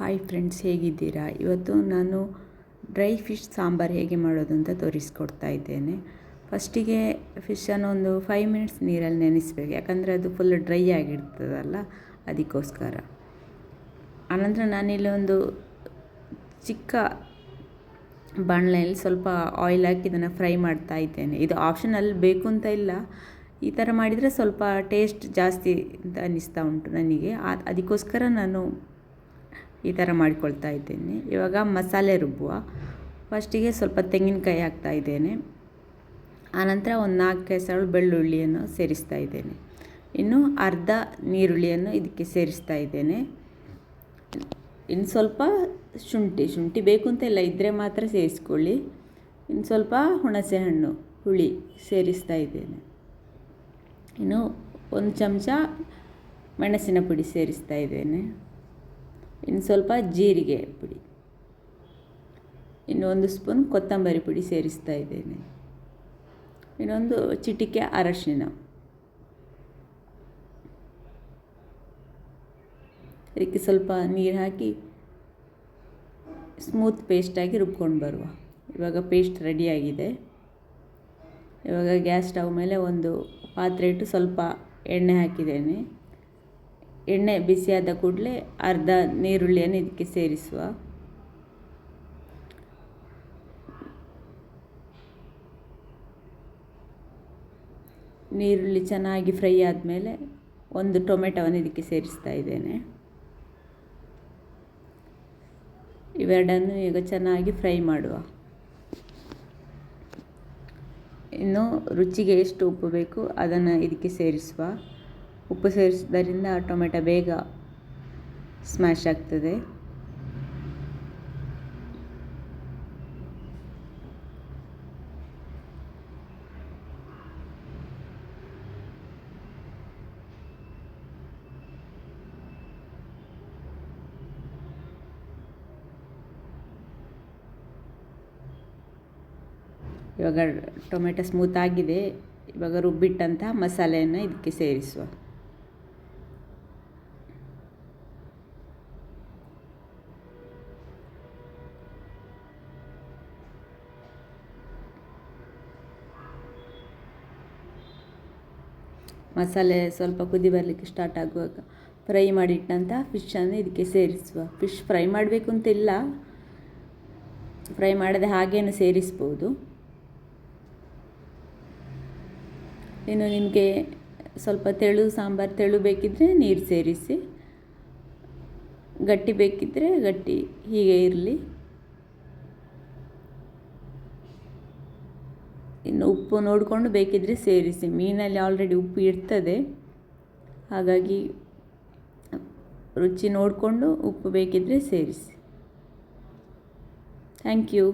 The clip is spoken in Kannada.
ಹಾಯ್ ಫ್ರೆಂಡ್ಸ್ ಹೇಗಿದ್ದೀರಾ? ಇವತ್ತು ನಾನು ಡ್ರೈ ಫಿಶ್ ಸಾಂಬಾರು ಹೇಗೆ ಮಾಡೋದು ಅಂತ ತೋರಿಸ್ಕೊಡ್ತಾ ಇದ್ದೇನೆ. ಫಸ್ಟಿಗೆ ಫಿಶನ್ನು ಒಂದು ಫೈವ್ ಮಿನಿಟ್ಸ್ ನೀರಲ್ಲಿ ನೆನೆಸ್ಬೇಕು. ಯಾಕಂದರೆ ಅದು ಫುಲ್ ಡ್ರೈ ಆಗಿರ್ತದಲ್ಲ, ಅದಕ್ಕೋಸ್ಕರ. ಆನಂತರ ನಾನಿಲ್ಲಿ ಒಂದು ಚಿಕ್ಕ ಬಾಣಲೆಯಲ್ಲಿ ಸ್ವಲ್ಪ ಆಯಿಲ್ ಹಾಕಿ ಇದನ್ನು ಫ್ರೈ ಮಾಡ್ತಾ ಇದ್ದೇನೆ. ಇದು ಆಪ್ಷನಲ್ಲಿ ಬೇಕು ಅಂತ ಇಲ್ಲ. ಈ ಥರ ಮಾಡಿದರೆ ಸ್ವಲ್ಪ ಟೇಸ್ಟ್ ಜಾಸ್ತಿ ಅಂತ ಅನ್ನಿಸ್ತಾ ಉಂಟು ನನಗೆ. ಅದಕ್ಕೋಸ್ಕರ ನಾನು ಈ ಥರ ಮಾಡಿಕೊಳ್ತಾ ಇದ್ದೇನೆ. ಇವಾಗ ಮಸಾಲೆ ರುಬ್ಬುವ. ಫಸ್ಟಿಗೆ ಸ್ವಲ್ಪ ತೆಂಗಿನಕಾಯಿ ಹಾಕ್ತಾ ಇದ್ದೇನೆ. ಆನಂತರ ಒಂದು ನಾಲ್ಕು ಕೆಸರು ಬೆಳ್ಳುಳ್ಳಿಯನ್ನು ಸೇರಿಸ್ತಾ ಇದ್ದೇನೆ. ಇನ್ನು ಅರ್ಧ ನೀರುಳ್ಳಿಯನ್ನು ಇದಕ್ಕೆ ಸೇರಿಸ್ತಾ ಇದ್ದೇನೆ. ಇನ್ನು ಸ್ವಲ್ಪ ಶುಂಠಿ ಶುಂಠಿ ಬೇಕು ಅಂತ ಇಲ್ಲ ಇದ್ದರೆ ಮಾತ್ರ ಸೇರಿಸ್ಕೊಳ್ಳಿ. ಇನ್ನು ಸ್ವಲ್ಪ ಹುಣಸೆ ಹಣ್ಣು ಹುಳಿ ಸೇರಿಸ್ತಾ ಇದ್ದೇನೆ. ಇನ್ನು ಒಂದು ಚಮಚ ಮೆಣಸಿನ ಪುಡಿ ಸೇರಿಸ್ತಾ ಇದ್ದೇನೆ. ಇನ್ನು ಸ್ವಲ್ಪ ಜೀರಿಗೆ ಪುಡಿ. ಇನ್ನೊಂದು ಸ್ಪೂನ್ ಕೊತ್ತಂಬರಿ ಪುಡಿ ಸೇರಿಸ್ತಾ ಇದ್ದೇನೆ. ಇನ್ನೊಂದು ಚಿಟಿಕೆ ಅರಶಿನ. ಇದಕ್ಕೆ ಸ್ವಲ್ಪ ನೀರು ಹಾಕಿ ಸ್ಮೂತ್ ಪೇಸ್ಟಾಗಿ ರುಬ್ಕೊಂಡು ಬರುವ. ಇವಾಗ ಪೇಸ್ಟ್ ರೆಡಿಯಾಗಿದೆ ಇವಾಗ ಗ್ಯಾಸ್ ಸ್ಟವ್ ಮೇಲೆ ಒಂದು ಪಾತ್ರೆ ಇಟ್ಟು ಸ್ವಲ್ಪ ಎಣ್ಣೆ ಹಾಕಿದ್ದೇನೆ. ಎಣ್ಣೆ ಬಿಸಿಯಾದ ಕೂಡಲೇ ಅರ್ಧ ನೀರುಳ್ಳಿಯನ್ನು ಇದಕ್ಕೆ ಸೇರಿಸುವ. ನೀರುಳ್ಳಿ ಚೆನ್ನಾಗಿ ಫ್ರೈ ಆದಮೇಲೆ ಒಂದು ಟೊಮೆಟೊವನ್ನು ಇದಕ್ಕೆ ಸೇರಿಸ್ತಾ ಇದ್ದೇನೆ. ಇವೆರಡನ್ನು ಈಗ ಚೆನ್ನಾಗಿ ಫ್ರೈ ಮಾಡುವ. ಇನ್ನು ರುಚಿಗೆ ಎಷ್ಟು ಉಪ್ಪು ಬೇಕು ಅದನ್ನು ಇದಕ್ಕೆ ಸೇರಿಸುವ. ಉಪ್ಪು ಸೇರಿಸಿದ್ದರಿಂದ ಟೊಮೆಟೊ ಬೇಗ ಸ್ಮ್ಯಾಶ್ ಆಗ್ತದೆ. ಇವಾಗ ಟೊಮೆಟೊ ಸ್ಮೂತ್ ಆಗಿದೆ. ಇವಾಗ ರುಬ್ಬಿಟ್ಟಂತಹ ಮಸಾಲೆಯನ್ನು ಇದಕ್ಕೆ ಸೇರಿಸುವ. ಮಸಾಲೆ ಸ್ವಲ್ಪ ಕುದಿ ಬರಲಿಕ್ಕೆ ಸ್ಟಾರ್ಟ್ ಆಗುವಾಗ ಫ್ರೈ ಮಾಡಿಟ್ಟಂಥ ಫಿಶನ್ನು ಇದಕ್ಕೆ ಸೇರಿಸುವ. ಫಿಶ್ ಫ್ರೈ ಮಾಡಬೇಕು ಅಂತಿಲ್ಲ ಫ್ರೈ ಮಾಡದೆ ಹಾಗೇನು ಸೇರಿಸ್ಬೋದು. ಇನ್ನು ನಿಮಗೆ ಸ್ವಲ್ಪ ತೆಳು, ಸಾಂಬಾರು ತೆಳು ಬೇಕಿದ್ದರೆ ನೀರು ಸೇರಿಸಿ. ಗಟ್ಟಿ ಬೇಕಿದ್ದರೆ ಗಟ್ಟಿ, ಹೀಗೆ ಇರಲಿ. ಇನ್ನು ಉಪ್ಪು ನೋಡಿಕೊಂಡು ಬೇಕಿದ್ದರೆ ಸೇರಿಸಿ. ಮೀನಲ್ಲಿ ಆಲ್ರೆಡಿ ಉಪ್ಪು ಇರ್ತದೆ. ಹಾಗಾಗಿ ರುಚಿ ನೋಡಿಕೊಂಡು ಉಪ್ಪು ಬೇಕಿದ್ದರೆ ಸೇರಿಸಿ. Thank you